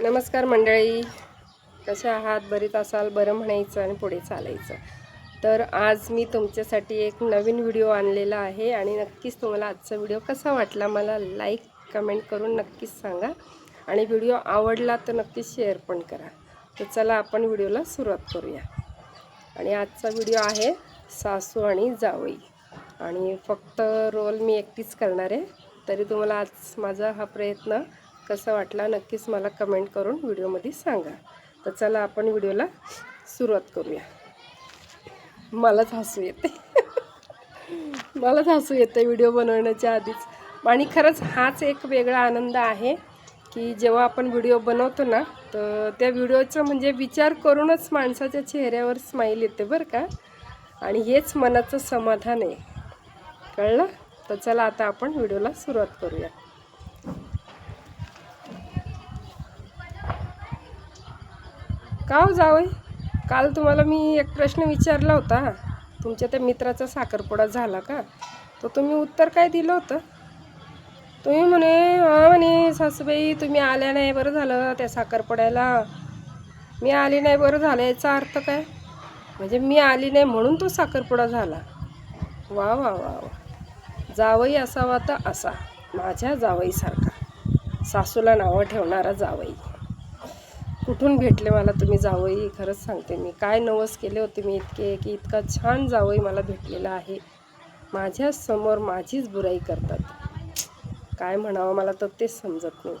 नमस्कार मंडळी. कसे आहात? बरेच असाल बरं म्हणायचं आणि पुढे चालायचं. तर आज मी तुमच्यासाठी एक नवीन व्हिडिओ आणलेला आहे आणि नक्कीच तुम्हाला आजचा व्हिडिओ कसा वाटला मला लाईक कमेंट करून नक्कीच सांगा. आणि व्हिडिओ आवडला तर नक्कीच शेअर पण करा. तर चला आपण व्हिडिओला सुरुवात करूया. आणि आजचा व्हिडिओ आहे सासू आणि जावई. आणि फक्त रोल मी एकटीच करणार आहे. तरी तुम्हाला आज माझा हा प्रयत्न कसा वाटला नक्कीच मला कमेंट करून व्हिडिओमध्ये सांगा. तर चला आपण व्हिडिओला सुरुवात करूया. मलाच हसू येते. मलाच हसू येते व्हिडिओ बनवण्याच्या आधीच. आणि खरंच हाच एक वेगळा आनंद आहे की जेव्हा आपण व्हिडिओ बनवतो ना तर त्या व्हिडिओचा म्हणजे विचार करूनच माणसाच्या चेहऱ्यावर स्माईल येते बरं का? आणि हेच मनाचं समाधान आहे. कळलं? तर चला आता आपण व्हिडिओला सुरुवात करूया. का हो जावई? काल तुम्हाला मी एक प्रश्न विचारला होता. तुमच्या त्या मित्राचा साखरपुडा झाला का? तर तुम्ही उत्तर काय दिलं होतं? तुम्ही म्हणे हा म्हणे सासूबाई तुम्ही आल्या नाही बरं झालं त्या साखरपुड्याला. मी आली नाही बरं झालं याचा अर्थ काय? म्हणजे मी आली नाही म्हणून तो साखरपुडा झाला. वा वा वा वा. जावई असावा तर असा माझ्या जावईसारखा. सासूला नावं ठेवणारा जावई. कुठून भेटले मला तुम्ही जावई? खरंच सांगते मी. काय नवस केले होते मी इतके की इतका छान जावई मला भेटलेला आहे. माझ्यासमोर माझीच बुराई करतात. काय म्हणावं मला तर तेच समजत नाही.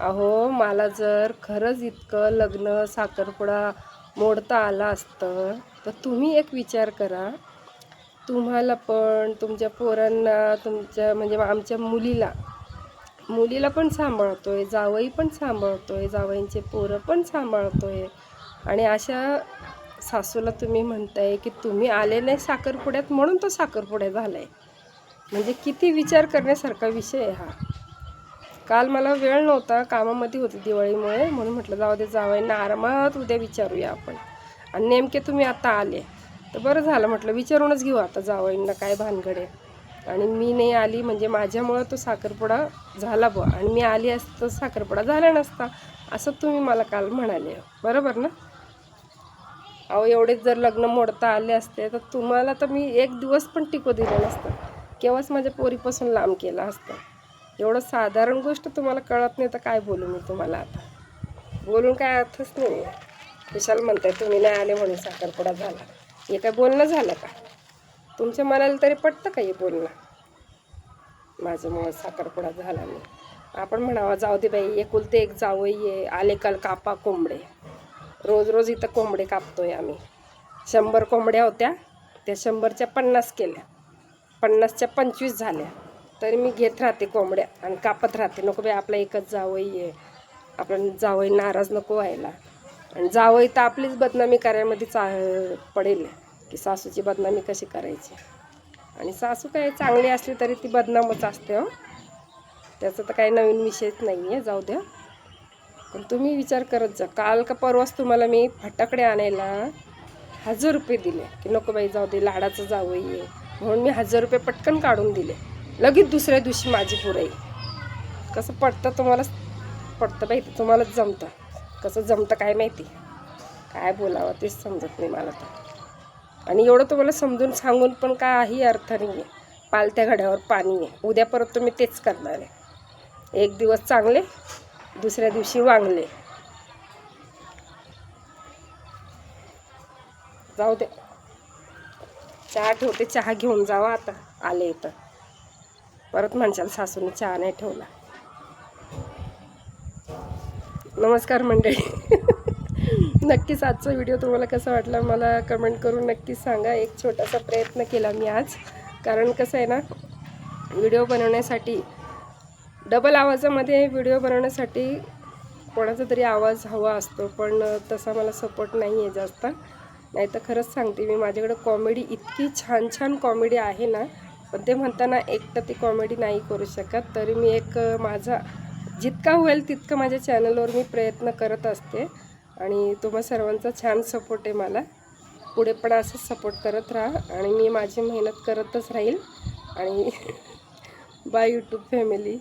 अहो मला जर खरंच इतकं लग्न साखरपुडा मोडता आला असतं तर तुम्ही एक विचार करा. तुम्हाला पण तुमच्या पोरांना तुमच्या म्हणजे आमच्या मुलीला मुलीला पण सांभाळतोय जावई पण सांभाळतोय जावईंचे पोरं पण सांभाळतोय. आणि अशा सासूला तुम्ही म्हणताय की तुम्ही आले नाही साखरपुड्यात म्हणून तो साखरपुड्या आहे म्हणजे किती विचार करण्यासारखा विषय आहे हा. काल मला वेळ नव्हता कामामध्ये होती दिवाळीमुळे म्हणून म्हटलं जाऊ दे जावईंना आरामात उद्या विचारूया आपण. आणि नेमके तुम्ही आता आले. तर बरं झालं म्हटलं विचारूनच घेऊ आता जावईंना काय भानगड आहे. आणि मी नाही आली म्हणजे माझ्यामुळं तो साखरपुडा झाला बुवा. आणि मी आली असतं साखरपुडा झाला नसता. असं तुम्ही मला काल म्हणाले. बरोबर ना? अहो एवढेच जर लग्न मोडता आले असते तर तुम्हाला तर मी एक दिवस पण टिकू दिलं नसतं. केव्हाच माझ्या पोरीपासून लांब केला असतं. एवढं साधारण गोष्ट तुम्हाला कळत नाही तर काय बोलू मी तुम्हाला आता? बोलून काय अर्थच नाही विशाल म्हणताय तुम्ही नाही आले म्हणून साखरपुडा झाला. हे काय बोलणं झालं का? तुमच्या मनाला तरी पटतं का हे बोलणं? माझ्यामुळं साखरपुडा झाला नाही. आपण म्हणावा जाऊ दे बाई एकुलते एक जावई आहे आले काल कापा कोंबडे. रोज रोज इथं कोंबडे कापतोय आम्ही. शंभर कोंबड्या होत्या त्या शंभरच्या पन्नास केल्या. पन्नासच्या पंचवीस झाल्या. तरी मी घेत राहते कोंबड्या आणि कापत राहते. नको बाई आपला एकच जावई आहे. आपण जावई नाराज नको व्हायला. आणि जावई तर आपलीच बदनामी करायमध्ये चा पडेल. की सासूची बदनामी कशी करायची? आणि सासू काय चांगली असली तरी ती बदनामच असते हो. त्याचं तर काही नवीन विषयच नाही आहे जाऊ द्या. पण तुम्ही विचार करत जा. काल का परवाच तुम्हाला मी फटाकडे आणायला हजार रुपये दिले. की नको बाई जाऊ दे लाडाचं जाऊ ये म्हणून मी हजार रुपये पटकन काढून दिले. लगेच दुसऱ्या दिवशी माझी पुराई. कसं पडतं तुम्हालाच पडतं बाई ते तुम्हालाच जमतं. कसं जमतं काय माहिती? काय बोलावं तेच समजत नाही मला तर. आणि एवढं तुम्हाला समजून सांगून पण काही अर्थ नाही आहे पालत्या घड्यावर पाणी आहे. उद्या परत तुम्ही तेच करणार आहे. एक दिवस चांगले दुसऱ्या दिवशी वांगले. जाऊ दे. चहा ठेवते चहा घेऊन जावा आता. आले इथं. परत म्हणशाल सासूने चहा नाही ठेवला. नमस्कार मंडळी. नक्कीच आजचा व्हिडिओ तुम्हाला कसा वाटला मला कमेंट करून नक्कीच सांगा. एक छोटासा प्रयत्न केला मी आज. कारण कसं आहे ना व्हिडिओ बनवण्यासाठी डबल आवाजामध्ये व्हिडिओ बनवण्यासाठी कोणाचा तरी आवाज हवा असतो पण तसा मला सपोर्ट नाही आहे जास्त. नाही तर खरंच सांगते मी माझ्याकडं कॉमेडी इतकी छान छान कॉमेडी आहे ना पण ते म्हणताना एकटं ती कॉमेडी नाही करू शकत. तरी मी एक माझा जितका होईल तितकं माझ्या चॅनलवर मी प्रयत्न करत असते. आणि तुम्हा सर्वांचा छान सपोर्ट आहे मला. पुढे पण असंच सपोर्ट करत राहा आणि मी माझी मेहनत करतच राहील. आणि बाय यूट्यूब फॅमिली